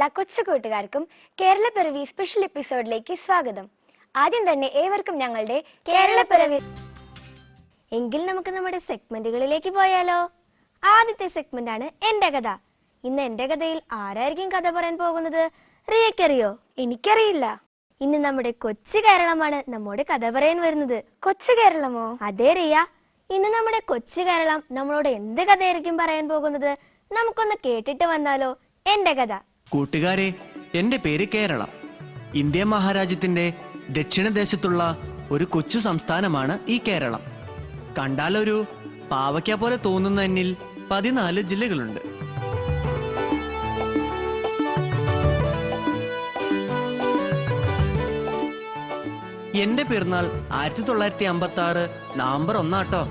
എല്ലാ കൊച്ചു കൂട്ടുകാർക്കും കേരള പിറവി സ്പെഷ്യൽ എപ്പിസോഡിലേക്ക് സ്വാഗതം. ആദ്യം തന്നെ ഏവർക്കും ഞങ്ങളുടെ കേരള പിറവി എങ്കിൽ നമുക്ക് നമ്മുടെ സെഗ്മെന്റുകളിലേക്ക് പോയാലോ? ആദ്യത്തെ സെഗ്മെന്റ് ആണ് എന്റെ കഥ. ഇന്ന് എന്റെ കഥയിൽ ആരായിരിക്കും കഥ പറയാൻ പോകുന്നത്? റിയക്കറിയോ എനിക്കറിയില്ല. ഇന്ന് നമ്മുടെ കൊച്ചു കേരളമാണ് നമ്മുടെ കഥ പറയാൻ വരുന്നത്. കൊച്ചു കേരളമോ? അതെ റിയ. ഇന്ന് നമ്മുടെ കൊച്ചു കേരളം നമ്മളോട് എന്ത് കഥയായിരിക്കും പറയാൻ പോകുന്നത്? നമുക്കൊന്ന് കേട്ടിട്ട് വന്നാലോ എന്റെ കഥ. കൂട്ടുകാരെ എന്റെ പേര് കേരള. ഇന്ത്യ മഹാരാജ്യത്തിന്റെ ദക്ഷിണദേശത്തുള്ള ഒരു കൊച്ചു സംസ്ഥാനമാണ് ഈ കേരളം. കണ്ടാലൊരു പാവയ്ക്ക പോലെ തോന്നുന്ന എന്നിൽ പതിനാല് ജില്ലകളുണ്ട്. എന്റെ പിറന്നാൾ ആയിരത്തി തൊള്ളായിരത്തി അമ്പത്തി ആറ് നവംബർ ഒന്നാട്ടോ.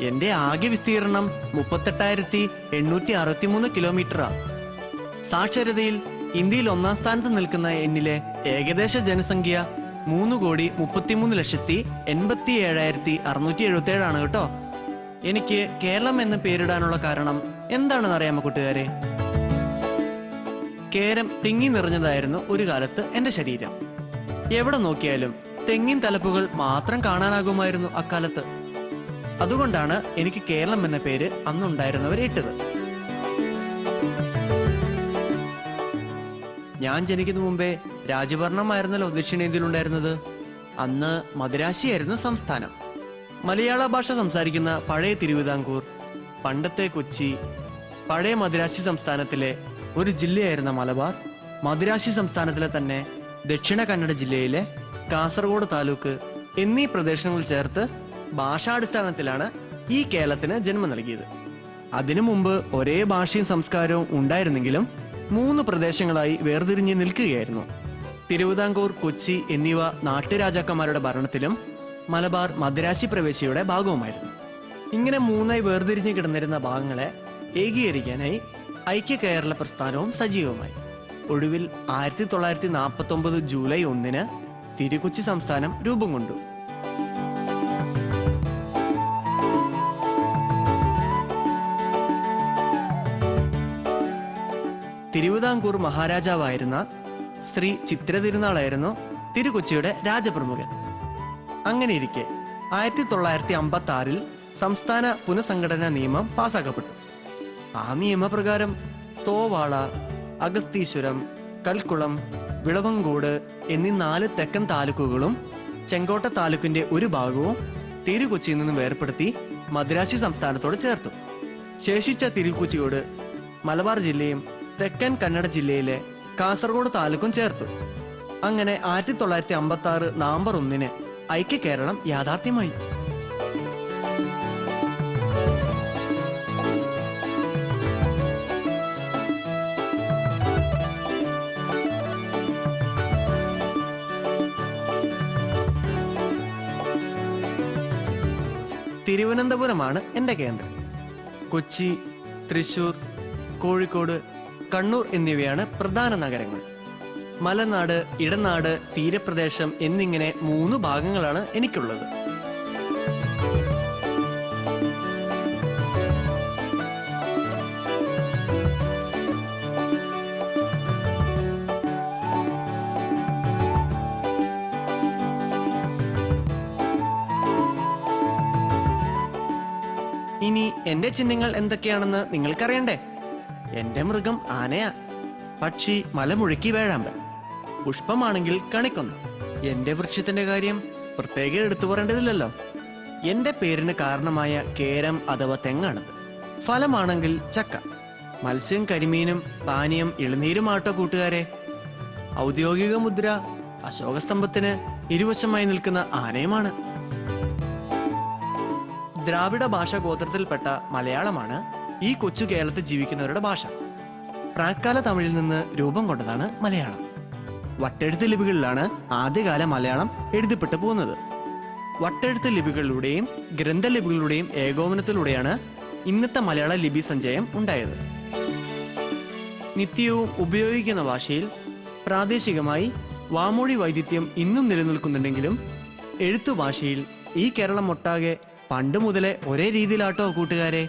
എന്റെ ആകെ വിസ്തീർണം മുപ്പത്തെട്ടായിരത്തി എണ്ണൂറ്റി അറുപത്തി മൂന്ന് കിലോമീറ്ററാ. സാക്ഷരതയിൽ ഇന്ത്യയിൽ ഒന്നാം സ്ഥാനത്ത് നിൽക്കുന്ന എന്നിലെ ഏകദേശ ജനസംഖ്യ മൂന്ന് കോടി മുപ്പത്തിമൂന്ന് ലക്ഷത്തി എൺപത്തി ഏഴായിരത്തി അറുന്നൂറ്റി എഴുപത്തി ഏഴാണ് കേട്ടോ. എനിക്ക് കേരളം എന്ന് പേരിടാനുള്ള കാരണം എന്താണെന്ന് അറിയാമോ കൂട്ടുകാരെ? കേരം തിങ്ങി നിറഞ്ഞതായിരുന്നു ഒരു കാലത്ത് എന്റെ ശരീരം. എവിടെ നോക്കിയാലും തെങ്ങിൻ തലപ്പുകൾ മാത്രം കാണാനാകുമായിരുന്നു അക്കാലത്ത്. അതുകൊണ്ടാണ് എനിക്ക് കേരളം എന്ന പേര് അന്നുണ്ടായിരുന്നവർ ഇട്ടത്. ഞാൻ ജനിക്കുന്ന മുമ്പേ രാജഭരണമായിരുന്നല്ലോ ദക്ഷിണേന്ത്യയിലുണ്ടായിരുന്നത് അന്ന് മദ്രാശിയായിരുന്നു സംസ്ഥാനം. മലയാള ഭാഷ സംസാരിക്കുന്ന പഴയ തിരുവിതാംകൂർ പണ്ടത്തെ കൊച്ചി പഴയ മദ്രാശി സംസ്ഥാനത്തിലെ ഒരു ജില്ലയായിരുന്ന മലബാർ മദ്രാശി സംസ്ഥാനത്തിലെ തന്നെ ദക്ഷിണ കന്നഡ ജില്ലയിലെ കാസർഗോഡ് താലൂക്ക് എന്നീ പ്രദേശങ്ങൾ ചേർത്ത് ഭാഷാടിസ്ഥാനത്തിലാണ് ഈ കേരളത്തിന് ജന്മം നൽകിയത്. അതിനു മുമ്പ് ഒരേ ഭാഷയും സംസ്കാരവും ഉണ്ടായിരുന്നെങ്കിലും മൂന്ന് പ്രദേശങ്ങളായി വേർതിരിഞ്ഞ് നിൽക്കുകയായിരുന്നു. തിരുവിതാംകൂർ കൊച്ചി എന്നിവ നാട്ടുരാജാക്കന്മാരുടെ ഭരണത്തിലും മലബാർ മദ്രാശി പ്രവേശിയുടെ ഭാഗവുമായിരുന്നു. ഇങ്ങനെ മൂന്നായി വേർതിരിഞ്ഞു കിടന്നിരുന്ന ഭാഗങ്ങളെ ഏകീകരിക്കാനായി ഐക്യ കേരള പ്രസ്ഥാനവും സജീവമായി. ഒടുവിൽ ആയിരത്തി തൊള്ളായിരത്തി നാൽപ്പത്തി ഒമ്പത് ജൂലൈ ഒന്നിന് തിരുക്കൊച്ചി സംസ്ഥാനം രൂപം കൊണ്ടു. തിരുവിതാംകൂർ മഹാരാജാവായിരുന്ന ശ്രീ ചിത്ര തിരുനാളായിരുന്നു തിരുക്കൊച്ചിയുടെ രാജപ്രമുഖൻ. അങ്ങനെയിരിക്കെ ആയിരത്തി തൊള്ളായിരത്തി അമ്പത്തി ആറിൽ സംസ്ഥാന പുനഃസംഘടനാ നിയമം പാസാക്കപ്പെട്ടു. ആ നിയമപ്രകാരം തോവാള അഗസ്തീശ്വരം കൽക്കുളം വിളവങ്കോട് എന്നീ നാല് തെക്കൻ താലൂക്കുകളും ചെങ്കോട്ട താലൂക്കിന്റെ ഒരു ഭാഗവും തിരുക്കൊച്ചിയിൽ നിന്നും വേർപ്പെടുത്തി മദ്രാശി സംസ്ഥാനത്തോട് ചേർത്തു. ശേഷിച്ച തിരുക്കൊച്ചിയോട് മലബാർ ജില്ലയും തെക്കൻ കന്നഡ ജില്ലയിലെ കാസർഗോഡ് താലൂക്കും ചേർത്തു. അങ്ങനെ ആയിരത്തി തൊള്ളായിരത്തി അമ്പത്തി ആറ് നവംബർ ഒന്നിന് ഐക്യ കേരളം യാഥാർത്ഥ്യമായി. തിരുവനന്തപുരമാണ് എന്റെ കേന്ദ്രം. കൊച്ചി തൃശൂർ കോഴിക്കോട് കണ്ണൂർ എന്നിവയാണ് പ്രധാന നഗരങ്ങൾ. മലനാട് ഇടനാട് തീരപ്രദേശം എന്നിങ്ങനെ മൂന്ന് ഭാഗങ്ങളാണ് എനിക്കുള്ളത്. ഇനി എന്റെ ചിഹ്നങ്ങൾ എന്തൊക്കെയാണെന്ന് നിങ്ങൾക്കറിയണ്ടേ? എന്റെ മൃഗം ആനയാ. പക്ഷി മലമുഴുക്കി വേഴാമ്പൽ. പുഷ്പമാണെങ്കിൽ കണിക്കൊന്ന. എന്റെ വൃക്ഷത്തിന്റെ കാര്യം പ്രത്യേകം എടുത്തു പറയേണ്ടതില്ലല്ലോ. എന്റെ പേരിന് കാരണമായ കേരം അഥവാ തെങ്ങാണത് ഫലമാണെങ്കിൽ ചക്ക. മത്സ്യം കരിമീനും പാനീയം ഇളനീരുമാട്ടോ കൂട്ടുകാരെ. ഔദ്യോഗിക മുദ്ര അശോകസ്തംഭത്തിന് ഇരുവശമായി നിൽക്കുന്ന ആനയുമാണ്. ദ്രാവിഡ ഭാഷാ ഗോത്രത്തിൽപ്പെട്ട മലയാളമാണ് ഈ കൊച്ചു കേരളത്തിൽ ജീവിക്കുന്നവരുടെ ഭാഷ. പ്രാക്കാല തമിഴിൽ നിന്ന് രൂപം കൊണ്ടതാണ് മലയാളം. വട്ടെഴുത്ത് ലിപികളിലാണ് ആദ്യകാല മലയാളം എഴുതപ്പെട്ടു പോകുന്നത്. വട്ടെഴുത്ത് ലിപികളിലൂടെയും ഗ്രന്ഥലിപികളുടെയും ഏകോപനത്തിലൂടെയാണ് ഇന്നത്തെ മലയാള ലിപി സഞ്ചയം ഉണ്ടായത്. നിത്യവും ഉപയോഗിക്കുന്ന ഭാഷയിൽ പ്രാദേശികമായി വാമൊഴി വൈദിത്യം ഇന്നും നിലനിൽക്കുന്നുണ്ടെങ്കിലും എഴുത്തു ഭാഷയിൽ ഈ കേരളം ഒട്ടാകെ പണ്ട് മുതലേ ഒരേ രീതിയിലാട്ടോ കൂട്ടുകാരെ.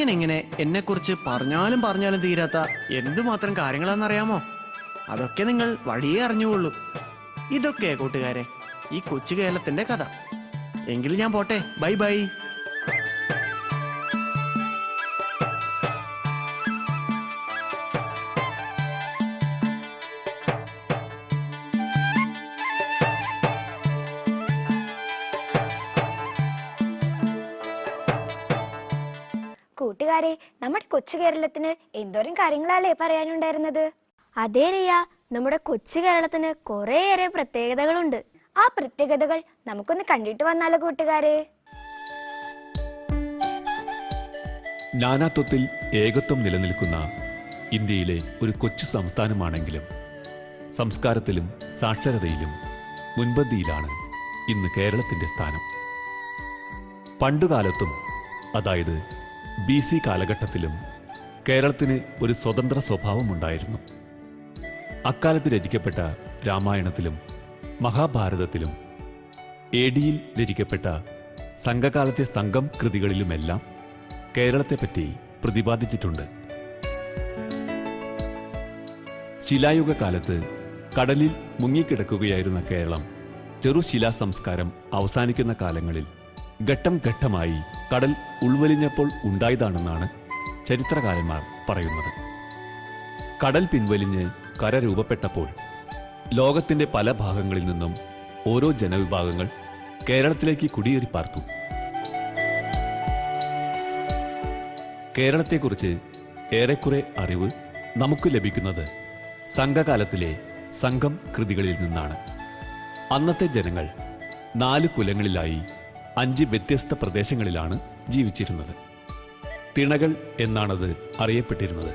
ഇങ്ങനെ ഇങ്ങനെ എന്നെക്കുറിച്ച് പറഞ്ഞാലും പറഞ്ഞാലും തീരാത്ത എന്തുമാത്രം കാര്യങ്ങളാണെന്നറിയാമോ? അതൊക്കെ നിങ്ങൾ വഴിയേ അറിഞ്ഞുകൊള്ളൂ. ഇതൊക്കെ കൂട്ടുകാരെ ഈ കൊച്ചു കേരളത്തിന്റെ കഥ. എങ്കിൽ ഞാൻ പോട്ടെ. Bye bye. കൊച്ചു കേരളത്തിന് എന്തോരം കാര്യങ്ങളല്ലേ പറയാനുണ്ടായിരുന്നത്? അതേ റിയ നമ്മുടെ കൊച്ചു കേരളത്തിന് കുറേയേറെ പ്രത്യേകതകളുണ്ട്. ആ പ്രത്യേകതകൾ നമുക്കൊന്ന് കണ്ടിട്ട് വന്നാലോ കൂട്ടുകാരെ? നാനാത്വത്തിൽ ഏകത്വം നിലനിൽക്കുന്ന ഇന്ത്യയിലെ ഒരു കൊച്ചു സംസ്ഥാനമാണെങ്കിലും സംസ്കാരത്തിലും സാക്ഷരതയിലും മുൻപന്തിയിലാണ് ഇന്ന് കേരളത്തിന്റെ സ്ഥാനം. പണ്ടുകാലത്തും അതായത് ബി സി കാലഘട്ടത്തിലും കേരളത്തിന് ഒരു സ്വതന്ത്ര സ്വഭാവമുണ്ടായിരുന്നു. അക്കാലത്ത് രചിക്കപ്പെട്ട രാമായണത്തിലും മഹാഭാരതത്തിലും എ ഡിയിൽ രചിക്കപ്പെട്ട സംഘകാലത്തെ സംഘം കൃതികളിലുമെല്ലാം കേരളത്തെപ്പറ്റി പ്രതിപാദിച്ചിട്ടുണ്ട്. ശിലായുഗ കാലത്ത് കടലിൽ മുങ്ങിക്കിടക്കുകയായിരുന്ന കേരളം ചെറുശിലാ സംസ്കാരം അവസാനിക്കുന്ന കാലങ്ങളിൽ ഘട്ടം ഘട്ടമായി കടൽ ഉൾവലിഞ്ഞപ്പോൾ ഉണ്ടായതാണെന്നാണ് ചരിത്രകാരന്മാർ പറയുന്നത്. കടൽ പിൻവലിഞ്ഞ് കര രൂപപ്പെട്ടപ്പോൾ ലോകത്തിന്റെ പല ഭാഗങ്ങളിൽ നിന്നും ഓരോ ജനവിഭാഗങ്ങൾ കേരളത്തിലേക്ക് കുടിയേറി പാർത്തു. കേരളത്തെക്കുറിച്ച് ഏറെക്കുറെ അറിവ് നമുക്ക് ലഭിക്കുന്നത് സംഘകാലത്തിലെ സംഘം കൃതികളിൽ നിന്നാണ്. അന്നത്തെ ജനങ്ങൾ നാല് കുലങ്ങളിലായി അഞ്ച് വ്യത്യസ്ത പ്രദേശങ്ങളിലാണ് ജീവിച്ചിരുന്നത്. തിണകൾ എന്നാണത് അറിയപ്പെട്ടിരുന്നത്.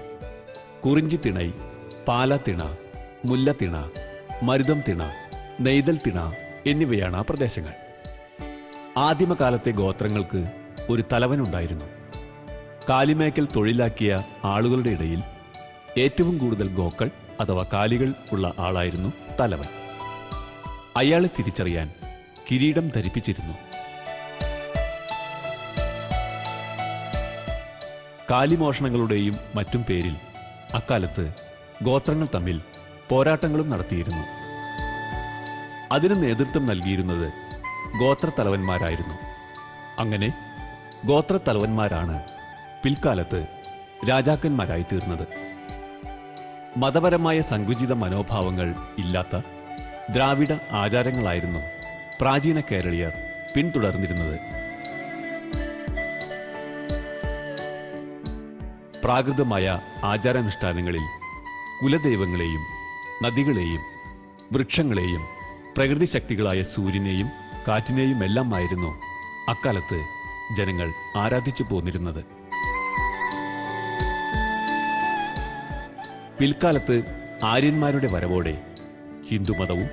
കുറിഞ്ചി തിണൈ പാലത്തിണ മുല്ലത്തിണ മരുതം തിണ നെയ്തൽ തിണ എന്നിവയാണ് ആ പ്രദേശങ്ങൾ. ആദിമകാലത്തെ ഗോത്രങ്ങൾക്ക് ഒരു തലവനുണ്ടായിരുന്നു. കാലിമേക്കൽ തൊഴിലാക്കിയ ആളുകളുടെ ഇടയിൽ ഏറ്റവും കൂടുതൽ ഗോക്കൾ അഥവാ കാലികൾ ഉള്ള ആളായിരുന്നു തലവൻ. അയാളെ തിരിച്ചറിയാൻ കിരീടം ധരിപ്പിച്ചിരുന്നു. കാലിമോഷണങ്ങളുടെയും മറ്റും പേരിൽ അക്കാലത്ത് ഗോത്രങ്ങൾ തമ്മിൽ പോരാട്ടങ്ങളും നടത്തിയിരുന്നു. അതിന് നേതൃത്വം നൽകിയിരുന്നത് ഗോത്രത്തലവന്മാരായിരുന്നു. അങ്ങനെ ഗോത്രത്തലവന്മാരാണ് പിൽക്കാലത്ത് രാജാക്കന്മാരായി തീർന്നത് മതപരമായ സങ്കുചിത മനോഭാവങ്ങൾ ഇല്ലാത്ത ദ്രാവിഡ ആചാരങ്ങളായിരുന്നു പ്രാചീന കേരളീയർ പിന്തുടർന്നിരുന്നത്. പ്രാകൃതമായ ആചാരാനുഷ്ഠാനങ്ങളിൽ കുലദൈവങ്ങളെയും നദികളെയും വൃക്ഷങ്ങളെയും പ്രകൃതി ശക്തികളായ സൂര്യനെയും കാറ്റിനെയും എല്ലാമായിരുന്നു അക്കാലത്ത് ജനങ്ങൾ ആരാധിച്ചു പോന്നിരുന്നത്. പിൽക്കാലത്ത് ആര്യന്മാരുടെ വരവോടെ ഹിന്ദുമതവും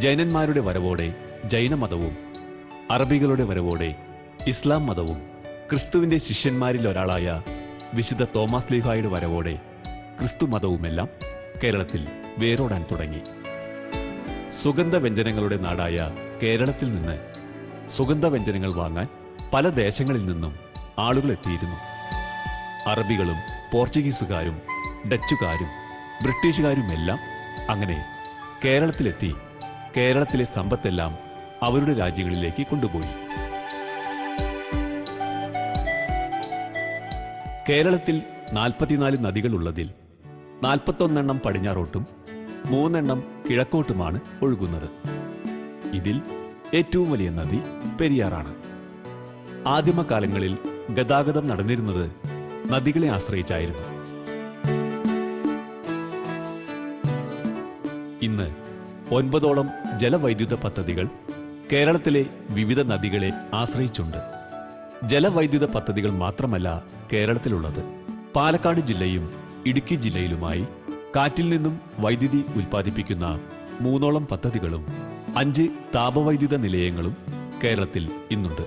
ജൈനന്മാരുടെ വരവോടെ ജൈനമതവും അറബികളുടെ വരവോടെ ഇസ്ലാം മതവും ക്രിസ്തുവിന്റെ ശിഷ്യന്മാരിൽ ഒരാളായ വിശുദ്ധ തോമസ് ലീഹായുടെ വരവോടെ ക്രിസ്തു മതവുമെല്ലാം കേരളത്തിൽ വേരോടാൻ തുടങ്ങി. സുഗന്ധ വ്യഞ്ജനങ്ങളുടെ നാടായ കേരളത്തിൽ നിന്ന് സുഗന്ധ വ്യഞ്ജനങ്ങൾ വാങ്ങാൻ പല ദേശങ്ങളിൽ നിന്നും ആളുകൾ എത്തിയിരുന്നു. അറബികളും പോർച്ചുഗീസുകാരും ഡച്ചുകാരും ബ്രിട്ടീഷുകാരുമെല്ലാം അങ്ങനെ കേരളത്തിലെത്തി കേരളത്തിലെ സമ്പത്തെല്ലാം അവരുടെ രാജ്യങ്ങളിലേക്ക് കൊണ്ടുപോയി. കേരളത്തിൽ നാൽപ്പത്തിനാല് നദികളുള്ളതിൽ നാൽപ്പത്തൊന്നെണ്ണം പടിഞ്ഞാറോട്ടും മൂന്നെണ്ണം കിഴക്കോട്ടുമാണ് ഒഴുകുന്നത്. ഇതിൽ ഏറ്റവും വലിയ നദി പെരിയാറാണ്. ആദിമകാലങ്ങളിൽ ഗതാഗതം നടന്നിരുന്നത് നദികളെ ആശ്രയിച്ചായിരുന്നു. ഇന്ന് ഒൻപതോളം ജലവൈദ്യുത പദ്ധതികൾ കേരളത്തിലെ വിവിധ നദികളെ ആശ്രയിച്ചുണ്ട്. ജലവൈദ്യുത പദ്ധതികൾ മാത്രമല്ല കേരളത്തിലുള്ളത്. പാലക്കാട് ജില്ലയും ഇടുക്കി ജില്ലയിലുമായി കാറ്റിൽ നിന്നും വൈദ്യുതി ഉൽപ്പാദിപ്പിക്കുന്ന മൂന്നോളം പദ്ധതികളും അഞ്ച് താപവൈദ്യുത നിലയങ്ങളും കേരളത്തിൽ ഇന്നുണ്ട്.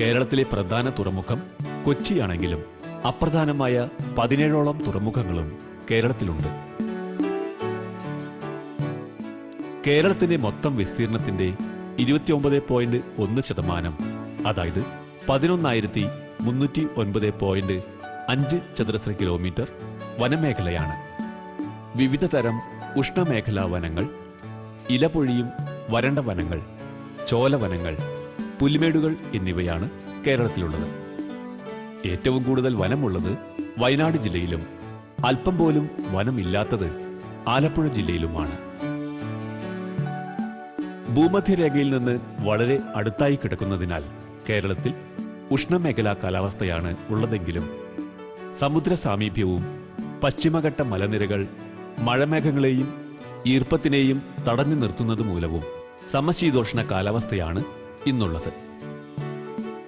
കേരളത്തിലെ പ്രധാന തുറമുഖം കൊച്ചിയാണെങ്കിലും അപ്രധാനമായ പതിനേഴോളം തുറമുഖങ്ങളും കേരളത്തിലുണ്ട്. കേരളത്തിന്റെ മൊത്തം വിസ്തീർണത്തിന്റെ ഇരുപത്തിയൊമ്പത് പോയിന്റ് ഒന്ന് ശതമാനം അതായത് പതിനൊന്നായിരത്തി മുന്നൂറ്റി ഒൻപത് പോയിന്റ് അഞ്ച് ചതുരശ്ര കിലോമീറ്റർ വനമേഖലയാണ്. വിവിധ തരം ഉഷ്ണമേഖലാ വനങ്ങൾ ഇലപൊഴിയും വരണ്ട വനങ്ങൾ ചോലവനങ്ങൾ പുൽമേടുകൾ എന്നിവയാണ് കേരളത്തിലുള്ളത്. ഏറ്റവും കൂടുതൽ വനമുള്ളത് വയനാട് ജില്ലയിലും അല്പം പോലും വനമില്ലാത്തത് ആലപ്പുഴ ജില്ലയിലുമാണ്. ഭൂമധ്യരേഖയിൽ നിന്ന് വളരെ അടുത്തായി കിടക്കുന്നതിനാൽ കേരളത്തിൽ ഉഷ്ണമേഖലാ കാലാവസ്ഥയാണ് ഉള്ളതെങ്കിലും സമുദ്ര സാമീപ്യവും പശ്ചിമഘട്ട മലനിരകൾ മഴമേഘങ്ങളെയും ഈർപ്പത്തിനെയും തടഞ്ഞു നിർത്തുന്നത് മൂലവും സമശീതോഷ്ണ കാലാവസ്ഥയാണ് ഇന്നുള്ളത്.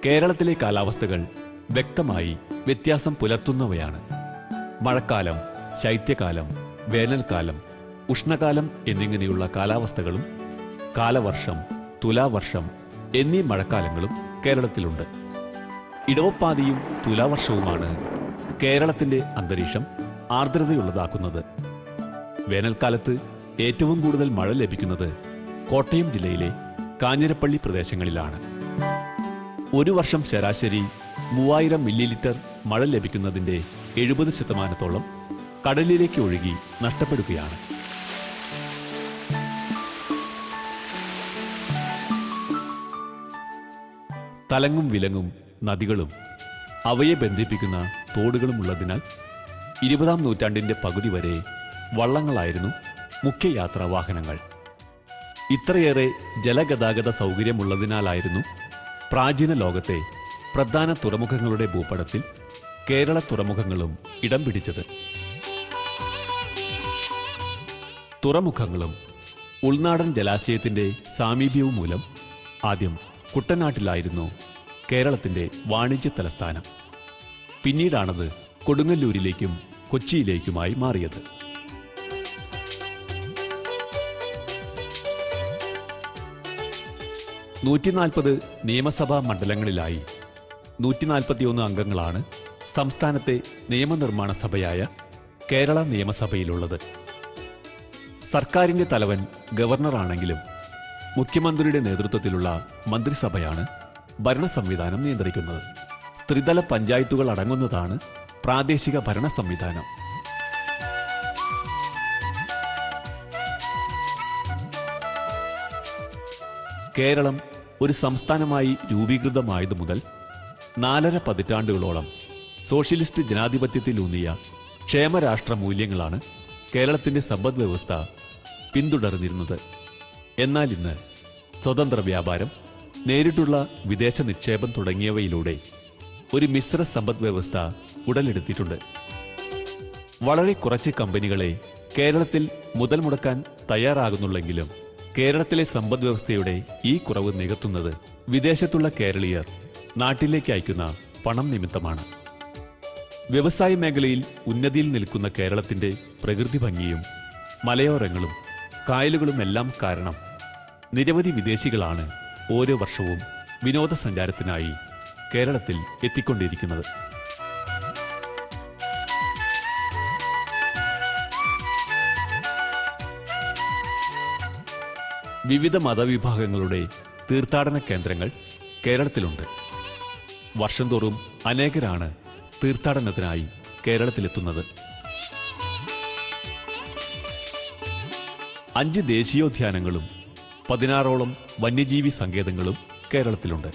കേരളത്തിലെ കാലാവസ്ഥകൾ വ്യക്തമായി വ്യത്യാസം പുലർത്തുന്നവയാണ്. മഴക്കാലം ശൈത്യകാലം വേനൽക്കാലം ഉഷ്ണകാലം എന്നിങ്ങനെയുള്ള കാലാവസ്ഥകളും കാലവർഷം തുലാവർഷം എന്നീ മഴക്കാലങ്ങളും കേരളത്തിലുണ്ട്. ഇടവപ്പാതിയും തുലാവർഷവുമാണ് കേരളത്തിന്റെ അന്തരീക്ഷം ആർദ്രതയുള്ളതാക്കുന്നത്. വേനൽക്കാലത്ത് ഏറ്റവും കൂടുതൽ മഴ ലഭിക്കുന്നത് കോട്ടയം ജില്ലയിലെ കാഞ്ഞിരപ്പള്ളി പ്രദേശങ്ങളിലാണ്. ഒരു വർഷം ശരാശരി മൂവായിരം മില്ലി ലിറ്റർ മഴ ലഭിക്കുന്നതിന്റെ എഴുപത് ശതമാനത്തോളം കടലിലേക്ക് ഒഴുകി നഷ്ടപ്പെടുകയാണ്. തലങ്ങും വിലങ്ങും നദികളും അവയെ ബന്ധിപ്പിക്കുന്ന തോടുകളും ഉള്ളതിനാൽ ഇരുപതാം നൂറ്റാണ്ടിന്റെ പകുതി വരെ വള്ളങ്ങളായിരുന്നു മുഖ്യ യാത്രാ വാഹനങ്ങൾ. ഇത്രയേറെ ജലഗതാഗത സൗകര്യമുള്ളതിനാലായിരുന്നു പ്രാചീന ലോകത്തെ പ്രധാന തുറമുഖങ്ങളുടെ ഭൂപടത്തിൽ കേരള തുറമുഖങ്ങളും ഇടം പിടിച്ചത്. തുറമുഖങ്ങളും ഉൾനാടൻ ജലാശയത്തിന്റെ സാമീപ്യവും മൂലം ആദ്യം കുട്ടനാട്ടിലായിരുന്നു കേരളത്തിന്റെ വാണിജ്യ തലസ്ഥാനം. പിന്നീടാണത് കൊടുങ്ങല്ലൂരിലേക്കും കൊച്ചിയിലേക്കുമായി മാറിയത്. നൂറ്റിനാൽപ്പത് നിയമസഭാ മണ്ഡലങ്ങളിലായി നൂറ്റിനാൽപ്പത്തിയൊന്ന് അംഗങ്ങളാണ് സംസ്ഥാനത്തെ നിയമനിർമ്മാണ സഭയായ കേരള നിയമസഭയിലുള്ളത്. സർക്കാരിന്റെ തലവൻ ഗവർണറാണെങ്കിലും മുഖ്യമന്ത്രിയുടെ നേതൃത്വത്തിലുള്ള മന്ത്രിസഭയാണ് ഭരണ സംവിധാനം നിയന്ത്രിക്കുന്നത്. ത്രിതല പഞ്ചായത്തുകൾ അടങ്ങുന്നതാണ് പ്രാദേശിക ഭരണ സംവിധാനം കേരളം ഒരു സംസ്ഥാനമായി രൂപീകൃതമായതു മുതൽ നാലര പതിറ്റാണ്ടുകളോളം സോഷ്യലിസ്റ്റ് ജനാധിപത്യത്തിലൂന്നിയ ക്ഷേമരാഷ്ട്ര മൂല്യങ്ങളാണ് കേരളത്തിന്റെ സമ്പദ്വ്യവസ്ഥ പിന്തുടർന്നിരുന്നത്. എന്നാൽ ഇന്ന് സ്വതന്ത്ര വ്യാപാരം നേരിട്ടുള്ള വിദേശ നിക്ഷേപം തുടങ്ങിയവയിലൂടെ ഒരു മിശ്ര സമ്പദ് വ്യവസ്ഥ ഉടലെടുത്തിട്ടുണ്ട്. വളരെ കുറച്ച് കമ്പനികളെ കേരളത്തിൽ മുതൽ മുടക്കാൻ തയ്യാറാകുന്നുള്ളെങ്കിലും കേരളത്തിലെ സമ്പദ് വ്യവസ്ഥയുടെ ഈ കുറവ് നികത്തുന്നത് വിദേശത്തുള്ള കേരളീയർ നാട്ടിലേക്ക് അയക്കുന്ന പണം നിമിത്തമാണ്. വ്യവസായ മേഖലയിൽ ഉന്നതിയിൽ നിൽക്കുന്ന കേരളത്തിന്റെ പ്രകൃതി ഭംഗിയും മലയോരങ്ങളും കായലുകളും എല്ലാം കാരണം നിരവധി വിദേശികളാണ് ഓരോ വർഷവും വിനോദസഞ്ചാരത്തിനായി കേരളത്തിൽ എത്തിക്കൊണ്ടിരിക്കുന്നത്. വിവിധ മതവിഭാഗങ്ങളുടെ തീർത്ഥാടന കേന്ദ്രങ്ങൾ കേരളത്തിലുണ്ട്. വർഷം തോറും അനേകരാണ് തീർത്ഥാടനത്തിനായി കേരളത്തിലെത്തുന്നത്. അഞ്ച് ദേശീയോദ്യാനങ്ങളും പതിനാറോളം വന്യജീവി സങ്കേതങ്ങളും കേരളത്തിലുണ്ട്.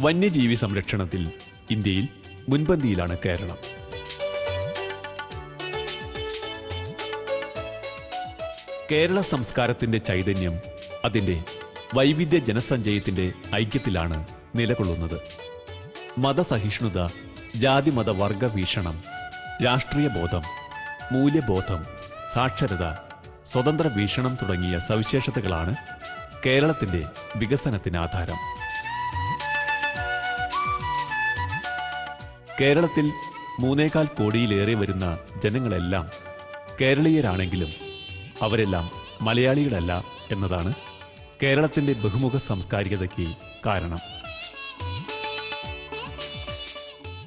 വന്യജീവി സംരക്ഷണത്തിൽ ഇന്ത്യയിൽ മുൻപന്തിയിലാണ് കേരളം. കേരള സംസ്കാരത്തിന്റെ ചൈതന്യം അതിന്റെ വൈവിധ്യ ജനസഞ്ചയത്തിന്റെ ഐക്യത്തിലാണ് നിലകൊള്ളുന്നത്. മതസഹിഷ്ണുത ജാതിമത വർഗ വീക്ഷണം രാഷ്ട്രീയ ബോധം മൂല്യബോധം സാക്ഷരത സ്വതന്ത്ര വീക്ഷണം തുടങ്ങിയ സവിശേഷതകളാണ് കേരളത്തിന്റെ വികസനത്തിന് ആധാരം കേരളത്തിൽ മൂന്നേകാൽ കോടിയിലേറെ വരുന്ന ജനങ്ങളെല്ലാം കേരളീയരാണെങ്കിലും അവരെല്ലാം മലയാളികളല്ല എന്നതാണ് കേരളത്തിന്റെ ബഹുമുഖ സാംസ്കാരികതയ്ക്ക് കാരണം.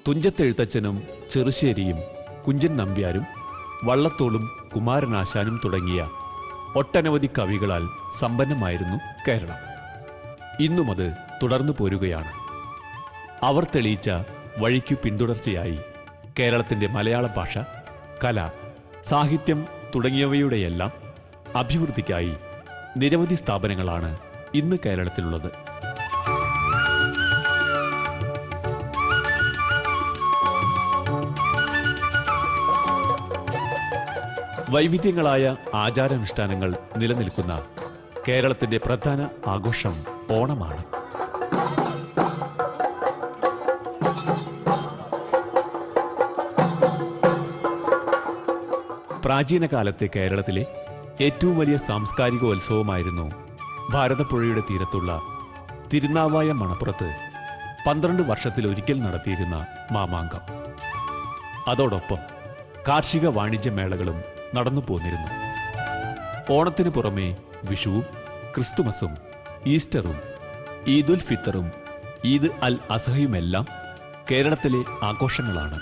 തുഞ്ചത്തെഴുത്തച്ഛനും ചെറുശ്ശേരിയും കുഞ്ചൻ നമ്പ്യാരും വള്ളത്തോളും കുമാരനാശാനും തുടങ്ങിയ ഒട്ടനവധി കവികളാൽ സമ്പന്നമായിരുന്നു കേരളം. ഇന്നും അത് തുടർന്നു പോരുകയാണ്. അവർ തെളിയിച്ച വഴിക്കു പിന്തുടർച്ചയായി കേരളത്തിന്റെ മലയാള ഭാഷ കല സാഹിത്യം തുടങ്ങിയവയുടെയെല്ലാം അഭിവൃദ്ധിക്കായി നിരവധി സ്ഥാപനങ്ങളാണ് ഇന്ന് കേരളത്തിലുള്ളത്. വൈവിധ്യങ്ങളായ ആചാരാനുഷ്ഠാനങ്ങൾ നിലനിൽക്കുന്ന കേരളത്തിന്റെ പ്രധാന ആഘോഷം ഓണമാണ്. പ്രാചീന കാലത്തെ കേരളത്തിലെ ഏറ്റവും വലിയ സാംസ്കാരിക ഉത്സവമായിരുന്നു ഭാരതപ്പുഴയുടെ തീരത്തുള്ള തിരുനാവായ മണപ്പുറത്ത് പന്ത്രണ്ട് വർഷത്തിലൊരിക്കൽ നടത്തിയിരുന്ന മാമാങ്കം. അതോടൊപ്പം കാർഷിക വാണിജ്യ മേളകളും നടന്നു പോന്നിരുന്നു. ഓണത്തിന് പുറമെ വിഷുവും ക്രിസ്തുമസും ഈസ്റ്ററും ഈദുൽ ഫിത്തറും ഈദ് അൽ അസഹയുമെല്ലാം കേരളത്തിലെ ആഘോഷങ്ങളാണ്.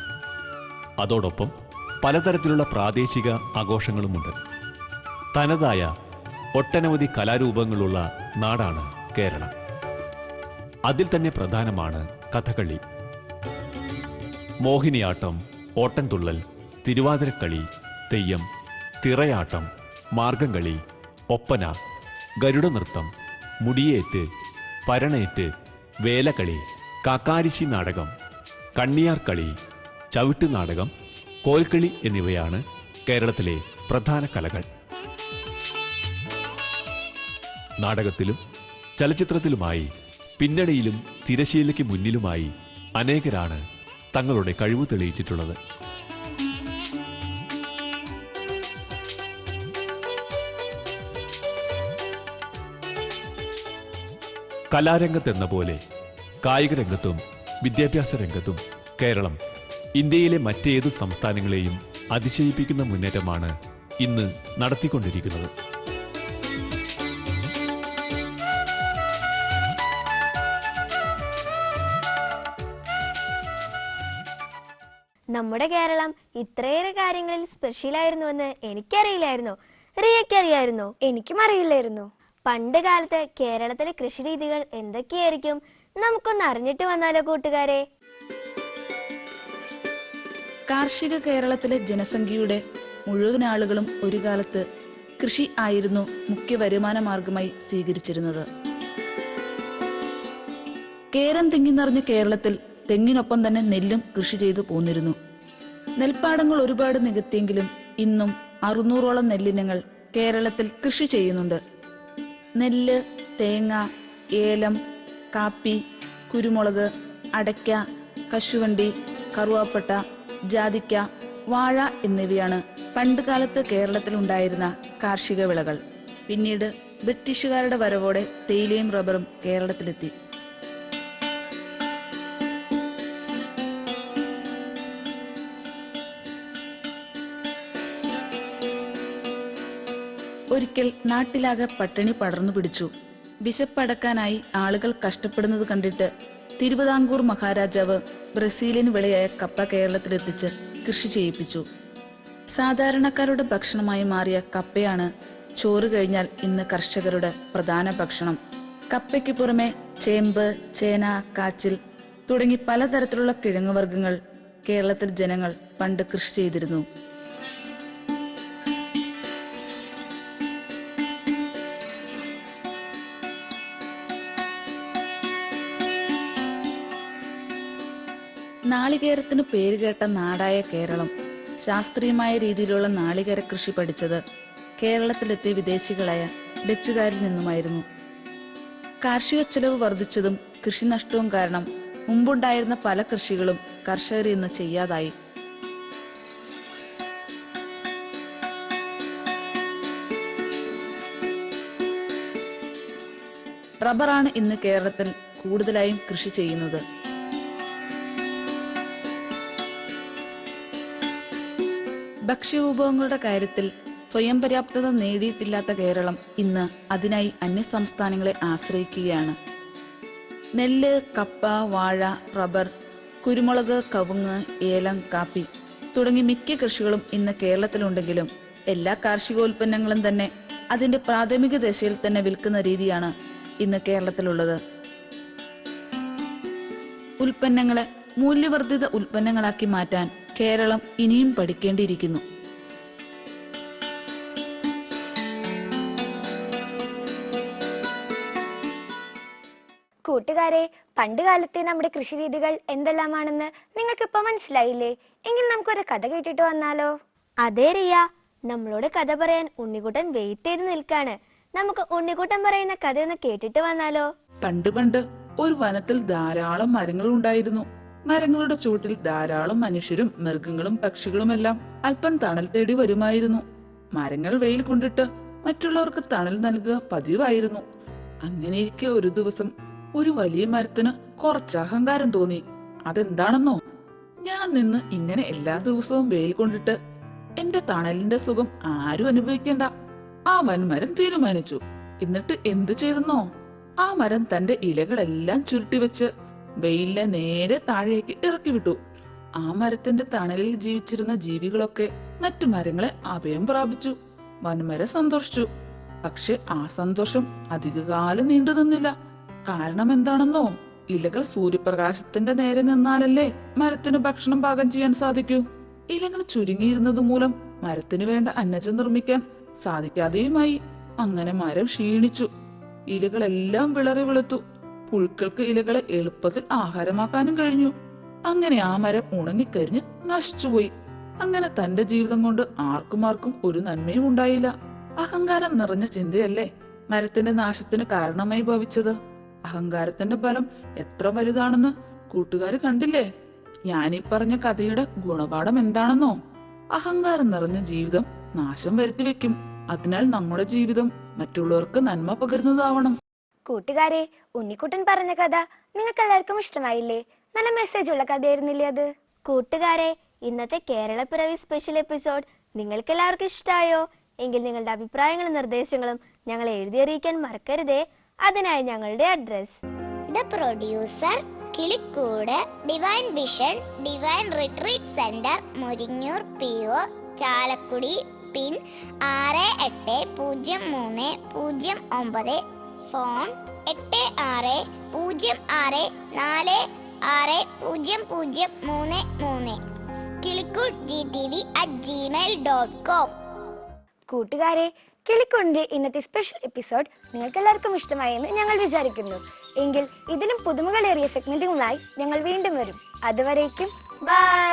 അതോടൊപ്പം പലതരത്തിലുള്ള പ്രാദേശിക ആഘോഷങ്ങളുമുണ്ട്. തനതായ ഒട്ടനവധി കലാരൂപങ്ങളുള്ള നാടാണ് കേരളം. അതിൽ തന്നെ പ്രധാനമാണ് കഥകളി. മോഹിനിയാട്ടം ഓട്ടൻതുള്ളൽ തിരുവാതിരക്കളി തെയ്യം തിറയാട്ടം മാർഗംകളി ഒപ്പന ഗരുഡനൃത്തം മുടിയേറ്റ് പരണേറ്റ് വേലകളി കാക്കാരിശി നാടകം കണ്ണിയാർക്കളി ചവിട്ട് നാടകം കോൽക്കളി എന്നിവയാണ് കേരളത്തിലെ പ്രധാന കലകൾ. നാടകത്തിലും ചലച്ചിത്രത്തിലുമായി പിന്നണിയിലും തിരശീലയ്ക്ക് മുന്നിലുമായി അനേകരാണ് തങ്ങളുടെ കഴിവ് തെളിയിച്ചിട്ടുള്ളത്. കലാരംഗത്തെന്ന പോലെ കായിക രംഗത്തും വിദ്യാഭ്യാസ രംഗത്തും കേരളം ഇന്ത്യയിലെ മറ്റേത് സംസ്ഥാനങ്ങളെയും അതിശയിപ്പിക്കുന്ന മുന്നേറ്റമാണ് ഇന്ന് നടത്തിക്കൊണ്ടിരിക്കുന്നത്. നമ്മുടെ കേരളം ഇത്രയേറെ കാര്യങ്ങളിൽ സ്പെഷ്യലായിരുന്നുവെന്ന് എനിക്കറിയില്ലായിരുന്നു. റിയക്കറിയായിരുന്നു എനിക്കും അറിയില്ലായിരുന്നു. പണ്ട് കാലത്ത് കേരളത്തിലെ കൃഷി രീതികൾ എന്തൊക്കെയായിരിക്കും? നമുക്കൊന്ന് അറിഞ്ഞിട്ട് വന്നാലോ കൂട്ടുകാരെ? കാർഷിക കേരളത്തിലെ ജനസംഖ്യയുടെ മുഴുവൻ ആളുകളും ഒരു കാലത്ത് കൃഷി ആയിരുന്നു മുഖ്യ വരുമാന മാർഗമായി സ്വീകരിച്ചിരുന്നത്. കേരം തിങ്ങി നിറഞ്ഞ കേരളത്തിൽ തെങ്ങിനൊപ്പം തന്നെ നെല്ലും കൃഷി ചെയ്തു പോന്നിരുന്നു. നെൽപ്പാടങ്ങൾ ഒരുപാട് നികത്തിയെങ്കിലും ഇന്നും അറുന്നൂറോളം നെല്ലിനങ്ങൾ കേരളത്തിൽ കൃഷി ചെയ്യുന്നുണ്ട്. നെല്ല് തേങ്ങ ഏലം കാപ്പി കുരുമുളക് അടയ്ക്ക കശുവണ്ടി കറുവാപ്പട്ട ജാതിക്ക വാഴ എന്നിവയാണ് പണ്ട് കാലത്ത് കേരളത്തിലുണ്ടായിരുന്ന കാർഷിക വിളകൾ. പിന്നീട് ബ്രിട്ടീഷുകാരുടെ വരവോടെ തേയിലയും റബ്ബറും കേരളത്തിലെത്തി. ഒരിക്കൽ നാട്ടിലാകെ പട്ടിണി പടർന്നു പിടിച്ചു. വിശപ്പടക്കാനായി ആളുകൾ കഷ്ടപ്പെടുന്നത് കണ്ടിട്ട് തിരുവിതാംകൂർ മഹാരാജാവ് ബ്രസീലിയൻ വിളയായ കപ്പ കേരളത്തിലെത്തിച്ച് കൃഷി ചെയ്യിപ്പിച്ചു. സാധാരണക്കാരുടെ ഭക്ഷണമായി മാറിയ കപ്പയാണ് ചോറ് കഴിഞ്ഞാൽ ഇന്ന് കർഷകരുടെ പ്രധാന ഭക്ഷണം. കപ്പയ്ക്ക് പുറമെ ചേമ്പ് ചേന കാച്ചിൽ തുടങ്ങി പലതരത്തിലുള്ള കിഴങ്ങുവർഗങ്ങൾ കേരളത്തിൽ ജനങ്ങൾ പണ്ട് കൃഷി ചെയ്തിരുന്നു. നാളികേരത്തിന് പേരുകേട്ട നാടായ കേരളം. ശാസ്ത്രീയമായ രീതിയിലുള്ള നാളികേര കൃഷി പഠിച്ചത് കേരളത്തിലെത്തിയ വിദേശികളായ ഡച്ചുകാരിൽ നിന്നുമായിരുന്നു. കാർഷിക ചെലവ് വർദ്ധിച്ചതും കൃഷിനഷ്ടവും കാരണം മുമ്പുണ്ടായിരുന്ന പല കൃഷികളും കർഷകർ ഇന്ന് ചെയ്യാതായി. റബ്ബറാണ് ഇന്ന് കേരളത്തിൽ കൂടുതലായും കൃഷി ചെയ്യുന്നത്. ഭക്ഷ്യവിഭവങ്ങളുടെ കാര്യത്തിൽ സ്വയം പര്യാപ്തത നേടിയിട്ടില്ലാത്ത കേരളം ഇന്ന് അതിനായി അന്യ സംസ്ഥാനങ്ങളെ ആശ്രയിക്കുകയാണ്. നെല്ല് കപ്പ വാഴ റബ്ബർ കുരുമുളക് കവുങ്ങ് ഏലം കാപ്പി തുടങ്ങി മിക്ക കൃഷികളും ഇന്ന് കേരളത്തിലുണ്ടെങ്കിലും എല്ലാ കാർഷികോൽപ്പന്നങ്ങളും തന്നെ അതിന്റെ പ്രാഥമിക ദശയിൽ തന്നെ വിൽക്കുന്ന രീതിയാണ് ഇന്ന് കേരളത്തിലുള്ളത്. ഉൽപ്പന്നങ്ങളെ മൂല്യവർദ്ധിത ഉൽപ്പന്നങ്ങളാക്കി മാറ്റാൻ കേരളം ഇനിയും പഠിക്കേണ്ടിയിരിക്കുന്നു. കൂട്ടുകാരെ പണ്ട് കാലത്തെ നമ്മുടെ കൃഷി രീതികൾ എന്തെല്ലാമാണെന്ന് നിങ്ങൾക്കിപ്പോ മനസ്സിലായില്ലേ? എങ്കിൽ നമുക്കൊരു കഥ കേട്ടിട്ട് വന്നാലോ? അതെ റിയ നമ്മളോട് കഥ പറയാൻ ഉണ്ണിക്കുട്ടൻ വെയിറ്റ് ചെയ്ത് നിൽക്കാണ്. നമുക്ക് ഉണ്ണിക്കുട്ടൻ പറയുന്ന കഥ ഒന്ന് കേട്ടിട്ട് വന്നാലോ? പണ്ട് പണ്ട് ഒരു വനത്തിൽ ധാരാളം മരങ്ങൾ ഉണ്ടായിരുന്നു. മരങ്ങളുടെ ചുവട്ടിൽ ധാരാളം മനുഷ്യരും മൃഗങ്ങളും പക്ഷികളുമെല്ലാം അല്പം തണൽ തേടി വരുമായിരുന്നു. മരങ്ങൾ വെയിൽ കൊണ്ടിട്ട് മറ്റുള്ളവർക്ക് തണൽ നൽകുക പതിവായിരുന്നു. അങ്ങനെയിരിക്കെ ഒരു ദിവസം ഒരു വലിയ മരത്തിന് കുറച്ച് അഹങ്കാരം തോന്നി. അതെന്താണെന്നോ? ഞാൻ നിന്ന് ഇങ്ങനെ എല്ലാ ദിവസവും വെയിൽ കൊണ്ടിട്ട് എന്റെ തണലിന്റെ സുഖം ആരും അനുഭവിക്കണ്ട. ആ വൻമരം തീരുമാനിച്ചു. എന്നിട്ട് എന്തു ചെയ്തെന്നോ? ആ മരം തന്റെ ഇലകളെല്ലാം ചുരുട്ടി വെച്ച് വെയിലിനെ നേരെ താഴേക്ക് ഇറക്കി വിട്ടു. ആ മരത്തിന്റെ തണലിൽ ജീവിച്ചിരുന്ന ജീവികളൊക്കെ മറ്റു മരങ്ങളെ അഭയം പ്രാപിച്ചു. വൻമരം സന്തോഷിച്ചു. പക്ഷെ ആ സന്തോഷം അധികകാലം നീണ്ടു നിന്നില്ല. കാരണം എന്താണെന്നോ? ഇലകൾ സൂര്യപ്രകാശത്തിന്റെ നേരെ നിന്നാലല്ലേ മരത്തിന് ഭക്ഷണം പാകം ചെയ്യാൻ സാധിക്കൂ? ഇലകൾ ചുരുങ്ങിയിരുന്നത് മൂലം മരത്തിന് വേണ്ട അന്നജം നിർമ്മിക്കാൻ സാധിക്കാതെയുമായി. അങ്ങനെ മരം ക്ഷീണിച്ചു. ഇലകളെല്ലാം വിളറി വെളുത്തു. പുഴുക്കൾക്ക് ഇലകളെ എളുപ്പത്തിൽ ആഹാരമാക്കാനും കഴിഞ്ഞു. അങ്ങനെ ആ മരം ഉണങ്ങിക്കരിഞ്ഞ് നശിച്ചുപോയി. അങ്ങനെ തന്റെ ജീവിതം കൊണ്ട് ആർക്കും ആർക്കും ഒരു നന്മയും ഉണ്ടായില്ല. അഹങ്കാരം നിറഞ്ഞ ചിന്തയല്ലേ മരത്തിന്റെ നാശത്തിന് കാരണമായി ഭവിച്ചത്? അഹങ്കാരത്തിന്റെ ഫലം എത്ര വലുതാണെന്ന് കൂട്ടുകാര് കണ്ടില്ലേ? ഞാനീ പറഞ്ഞ കഥയുടെ ഗുണപാഠം എന്താണെന്നോ? അഹങ്കാരം നിറഞ്ഞ ജീവിതം നാശം വരുത്തി വെക്കും. അതിനാൽ നമ്മുടെ ജീവിതം മറ്റുള്ളവർക്ക് നന്മ പകരുന്നതാവണം. കൂട്ടുകാരെ ഉണ്ണിക്കുട്ടൻ പറഞ്ഞ കഥ നിങ്ങൾക്ക് എല്ലാവർക്കും ഇഷ്ടമായില്ലേ? നല്ല മെസ്സേജ് ഉള്ള കഥയായിരുന്നില്ലേ അത്? കൂട്ടുകാരെ ഇന്നത്തെ കേരള പിറവി സ്പെഷ്യൽ എപ്പിസോഡ് നിങ്ങൾക്ക് എല്ലാവർക്കും ഇഷ്ടമായോ എങ്കിൽ നിങ്ങളുടെ അഭിപ്രായങ്ങളും നിർദ്ദേശങ്ങളും ഞങ്ങൾ എഴുതി അറിയിക്കാൻ മറക്കരുതേ. അതിനായി ഞങ്ങളുടെ address the producer Kilikkoodu divine vision divine retreat centre Muringoor P O Chalakudy pin ആറ് എട്ട് പൂജ്യം മൂന്ന് പൂജ്യം ഒമ്പത്. ഫോൺ എട്ട് ആറ് പൂജ്യം ആറ് നാല് ആറ് പൂജ്യം പൂജ്യം മൂന്ന് മൂന്ന്. Kilikkoottu G T V at Gmail dot com കൂട്ടുകാരെ കിളിക്കൊണ്ടിന്റെ ഇന്നത്തെ സ്പെഷ്യൽ എപ്പിസോഡ് നിങ്ങൾക്ക് എല്ലാവർക്കും ഇഷ്ടമായെന്ന് ഞങ്ങൾ വിചാരിക്കുന്നു. എങ്കിൽ ഇതിലും പുതുമകളേറിയ സെഗ്മെന്റുകളായി ഞങ്ങൾ വീണ്ടും വരും. അതുവരേക്കും ബൈ